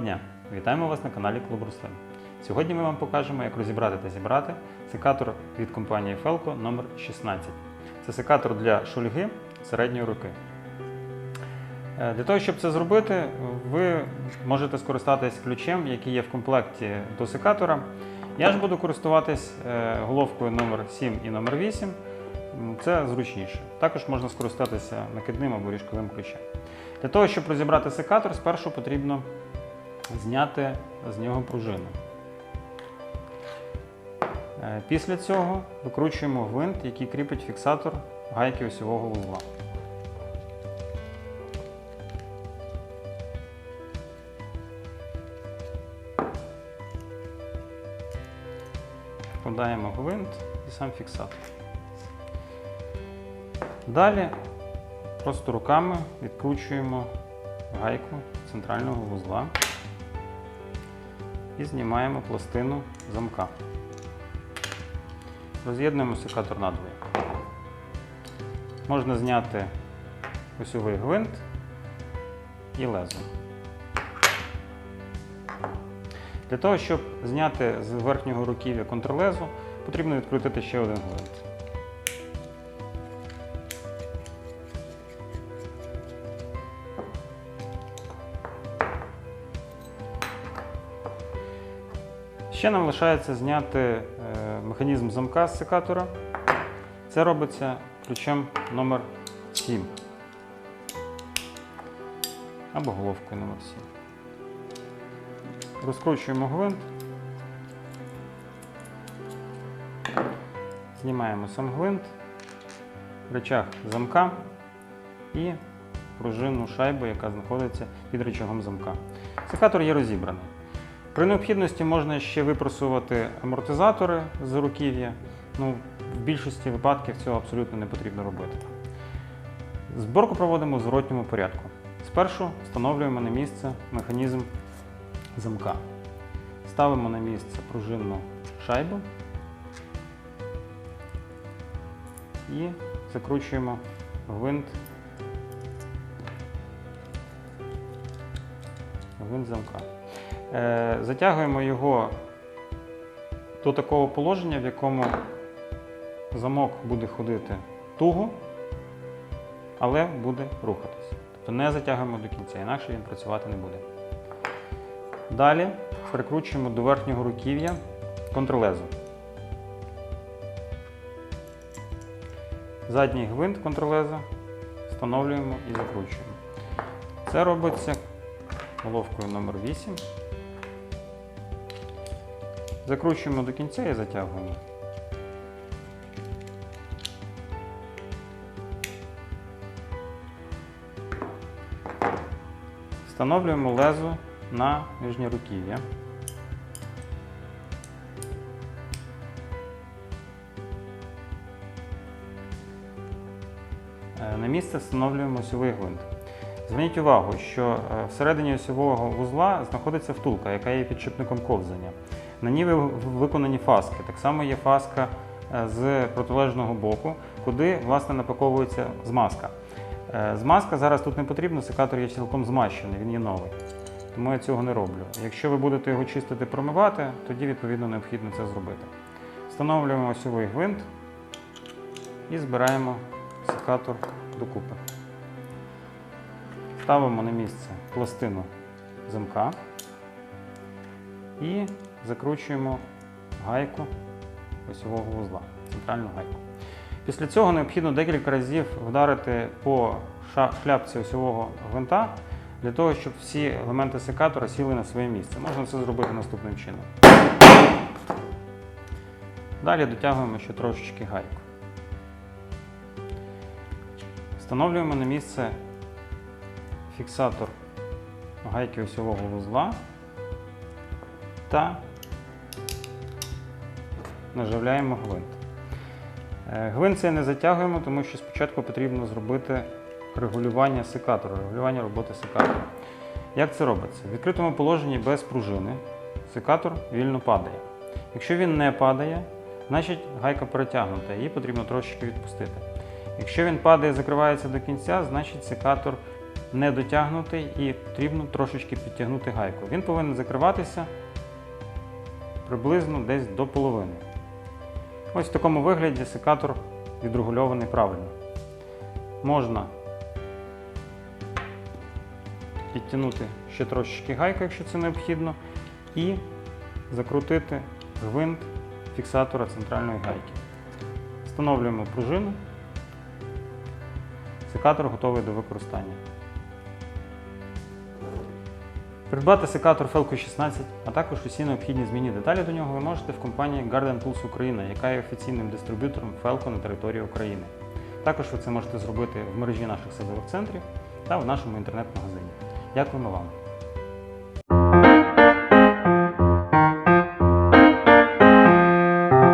дня! Вітаємо вас на каналі Клуб Руслин. Сьогодні ми вам покажемо, як розібрати та зібрати секатор від компанії Felco номер 16 Це секатор для шульги середньої руки. Е, Для того, щоб це зробити, ви можете скористатись ключем, який є в комплекті до секатора. Я ж буду користуватись е, головкою номер 7 і номер 8 Це зручніше. Також можна скористатися накидним або ріжковим ключем. Для того, щоб розібрати секатор, спершу потрібно зняти з нього пружину. Е, Після цього викручуємо гвинт, який кріпить фіксатор гайки осьового вузла. Вкладаємо гвинт і сам фіксатор. Далі просто руками відкручуємо гайку центрального вузла і знімаємо пластину замка. Роз'єднуємо секатор надвоє. Можна зняти осьовий гвинт і лезо. Для того, щоб зняти з верхнього руків'я контрлезу, потрібно відкрутити ще один гвинт. Ще нам лишається зняти е, механізм замка з секатора. Це робиться ключем номер 7 або головкою номер 7. Розкручуємо гвинт, знімаємо сам гвинт, речах замка і пружинну шайбу, яка знаходиться під рычагом замка. Секатор є розібраний. При необхідності можна ще випросувати амортизатори з руків'я. Ну, в більшості випадків цього абсолютно не потрібно робити. Зборку проводимо в зворотньому порядку. Спершу встановлюємо на місце механізм замка. Ставимо на місце пружинну шайбу і закручуємо гвинт, гвинт замка. Е, Затягуємо його до такого положення, в якому замок буде ходити туго, але буде рухатись. Тобто не затягуємо до кінця, інакше він працювати не буде. Далі прикручуємо до верхнього руків'я контрлезу. Задній гвинт контрлеза встановлюємо і закручуємо. Це робиться головкою номер 8 Закручуємо до кінця і затягуємо. Встановлюємо лезо на нижнє руків'я. Е, На місце встановлюємо осьовий гвинт. Зверніть увагу, що е, всередині осьового вузла знаходиться втулка, яка є підшипником ковзання. На ній виконані фаски. Так само є фаска е, з протилежного боку, куди власне напаковується змазка. Е, Змазка зараз тут не потрібна, секатор є цілком змащений, він є новий. Тому я цього не роблю. Якщо ви будете його чистити, промивати, тоді відповідно необхідно це зробити. Встановлюємо осьовий гвинт і збираємо секатор докупи. Ставимо на місце пластину замка і закручуємо гайку осьового вузла, центральну гайку. Після цього необхідно декілька разів вдарити по шляпці осьового гвинта для того, щоб всі елементи секатора сіли на своє місце. Можна це зробити наступним чином. Далі дотягуємо ще трошечки гайку. Встановлюємо на місце фіксатор гайки осьового вузла та наживляємо гвинт. Е, Гвинт цей не затягуємо, тому що спочатку потрібно зробити регулювання секатора, регулювання роботи секатора. Як це робиться? В відкритому положенні без пружини секатор вільно падає. Якщо він не падає, значить гайка перетягнута, її потрібно трошечки відпустити. Якщо він падає і закривається до кінця, значить секатор не дотягнутий і потрібно трошечки підтягнути гайку. Він повинен закриватися приблизно десь до половини. Ось в такому вигляді секатор відрегульований правильно. Можна підтягнути ще трошечки гайку, якщо це необхідно, і закрутити гвинт фіксатора центральної гайки. Встановлюємо пружину. Секатор готовий до використання. Придбати секатор Felco 16, а також усі необхідні змінні деталі до нього ви можете в компанії Garden Tools Україна, яка є офіційним дистриб'ютором Felco на території України. Також ви це можете зробити в мережі наших садових центрів та в нашому інтернет-магазині. Дякуємо вам!